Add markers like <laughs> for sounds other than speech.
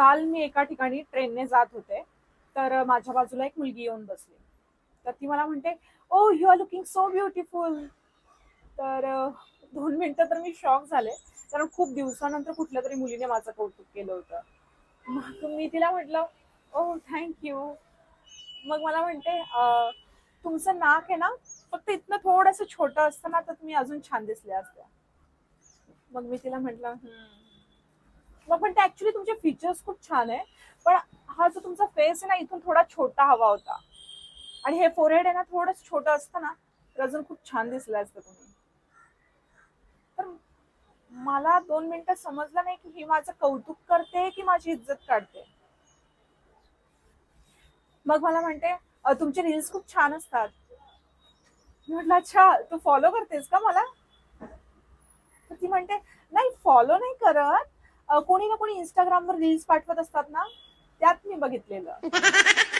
काल मी एका ठिकाणी ट्रेनने जात होते. तर माझ्या बाजूला एक मुलगी येऊन बसली. तर ती मला म्हणते ओ you are looking so beautiful तर दोन मिनटं तर मी शॉक झाले. कारण खूप दिवसानंतर कुठल्या तरी मुलीने माझं कौतुक केलं होतं. मग मी तिला म्हटलं oh, ओ थँक्यू मग मला म्हणते तुमचं नाक आहे ना फक्त इथनं थोडंसं छोटं असतं ना तर तुम्ही अजून छान दिसले असते. मग मी तिला म्हटलं मग पण ते ऍक्च्युली तुमचे फीचर्स खूप छान आहे. पण हा जो तुमचा फेस आहे ना इथून थोडा छोटा हवा होता. आणि हे फोरहेड आहे ना थोडंच छोटं असतं ना तर अजून खूप छान दिसलं असतं तुम्ही. तर मला दोन मिनिटं समजलं नाही की ही माझं कौतुक करते की माझी इज्जत काढते. मग मला म्हणते तुमचे रील्स खूप छान असतात. मी म्हटलं अच्छा तू फॉलो करतेस का मला? ती म्हणते नाही फॉलो नाही करत. कोणी ना कोणी इंस्टाग्रामवर रील्स पाठवत असतात ना त्यात मी बघितलेलं. <laughs>